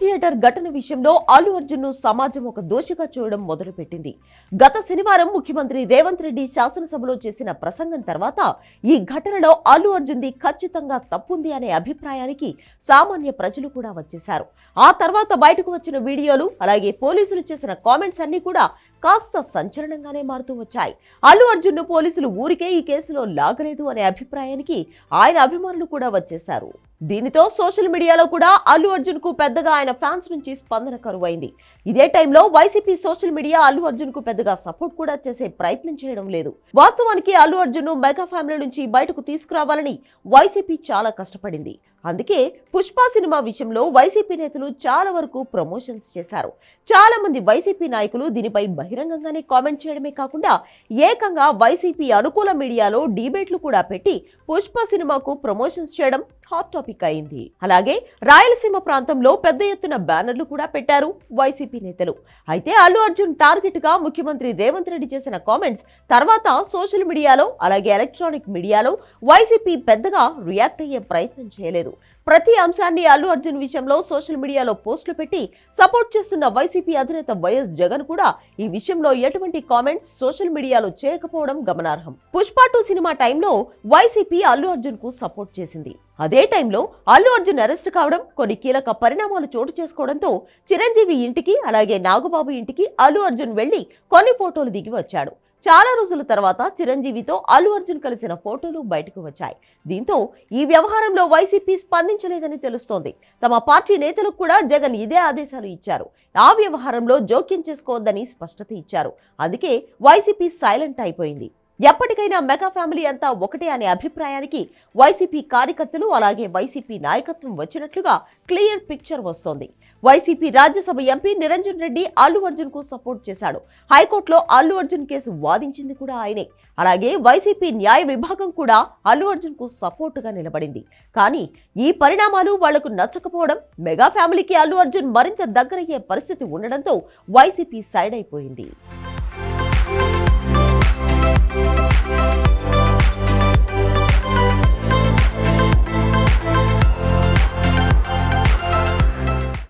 Theatre ఘటన విషయంలో అల్లు అర్జున్ను సమాజం ఒక దోషిగా చూడడం మొదలుపెట్టింది. గత శనివారం ముఖ్యమంత్రి రేవంత్ రెడ్డి శాసనసభలో చేసిన ప్రసంగం తర్వాత ఈ ఘటనలో అల్లు అర్జున్ది ఖచ్చితంగా తప్పుంది అనే అభిప్రాయానికి సామాన్య ప్రజలు కూడా వచ్చేశారు. ఆ తర్వాత బయటకు వచ్చిన వీడియోలు అలాగే పోలీసులు చేసిన కామెంట్స్ అన్ని కూడా కాస్త సంచలనంగానే మారుతూ వచ్చాయి. అల్లు అర్జున్ను పోలీసులు ఊరికే ఈ కేసులో లాగలేదు అనే అభిప్రాయానికి ఆయన అభిమానులు కూడా వచ్చేశారు. దీనితో సోషల్ మీడియాలో కూడా అల్లు అర్జున్కు పెద్దగా ఆయన ఫ్యాన్స్ నుంచి స్పందన కరువైంది. ఇదే టైంలో వైసీపీ సోషల్ మీడియా అల్లు అర్జున్కు పెద్దగా సపోర్ట్ కూడా చేసే ప్రయత్నం చేయడం లేదు. వాస్తవానికి అల్లు అర్జున్ను మెగా ఫ్యామిలీ నుంచి బయటకు తీసుకురావాలని వైసీపీ చాలా కష్టపడింది. అందుకే పుష్ప సినిమా విషయంలో వైసీపీ నేతలు చాలా వరకు ప్రమోషన్స్ చేశారు. చాలా మంది వైసీపీ నాయకులు దీనిపై బహిరంగంగానే కామెంట్ చేయడమే కాకుండా ఏకంగా వైసీపీ అనుకూల మీడియాలో డిబేట్లు కూడా పెట్టి పుష్ప సినిమాకు ప్రమోషన్స్ చేయడం హాట్ టాపిక్ అయింది. అలాగే రాయలసీమ ప్రాంతంలో పెద్ద ఎత్తున బ్యానర్లు కూడా పెట్టారు వైసీపీ నేతలు. అయితే అల్లు అర్జున్ టార్గెట్గా ముఖ్యమంత్రి రేవంత్ రెడ్డి చేసిన కామెంట్స్ తర్వాత సోషల్ మీడియాలో అలాగే ఎలక్ట్రానిక్ మీడియాలో వైసీపీ పెద్దగా రియాక్ట్ అయ్యే ప్రయత్నం చేయలేదు. ప్రతి అంశాన్ని అల్లు అర్జున్ విషయంలో సోషల్ మీడియాలో పోస్టులు పెట్టి సపోర్ట్ చేస్తున్న వైసీపీ అధినేత వైఎస్ జగన్ కూడా ఈ విషయంలో ఎటువంటి కామెంట్స్ సోషల్ మీడియాలో చేయకపోవడం గమనార్హం. పుష్ప టూ సినిమా టైంలో వైసీపీ అల్లు అర్జున్కు సపోర్ట్ చేసింది. అదే టైంలో అల్లు అర్జున్ అరెస్ట్ కావడం కొన్ని కీలక పరిణామాలు చోటు చేసుకోవడంతో చిరంజీవి ఇంటికి అలాగే నాగబాబు ఇంటికి అల్లు అర్జున్ వెళ్ళి కొన్ని ఫోటోలు దిగి వచ్చాడు. చాలా రోజుల తర్వాత చిరంజీవితో అల్లు అర్జున్ కలిసిన ఫోటోలు బయటకు వచ్చాయి. దీంతో ఈ వ్యవహారంలో వైసీపీ స్పందించలేదని తెలుస్తోంది. తమ పార్టీ నేతలకు కూడా జగన్ ఇదే ఆదేశాలు ఇచ్చారు. ఆ వ్యవహారంలో జోక్యం చేసుకోవద్దని స్పష్టత ఇచ్చారు. అందుకే వైసీపీ సైలెంట్ అయిపోయింది. ఎప్పటికైనా మెగా ఫ్యామిలీ అంతా ఒకటే అనే అభిప్రాయానికి వైసీపీ కార్యకర్తలు అలాగే వైసీపీ నాయకత్వం వచ్చినట్లుగా క్లియర్ పిక్చర్ వస్తోంది. వైసీపీ రాజ్యసభ ఎంపీ నిరంజన్ రెడ్డి అల్లు అర్జున్కు సపోర్ట్ చేశాడు. హైకోర్టులో అల్లు అర్జున్ కేసు వాదించింది కూడా ఆయనే. అలాగే వైసీపీ న్యాయ విభాగం కూడా అల్లు అర్జున్కు సపోర్టుగా నిలబడింది. కానీ ఈ పరిణామాలు వాళ్ళకు నచ్చకపోవడం మెగా ఫ్యామిలీకి అల్లు అర్జున్ మరింత దగ్గరయ్యే పరిస్థితి ఉండడంతో వైసీపీ సైడ్ అయిపోయింది.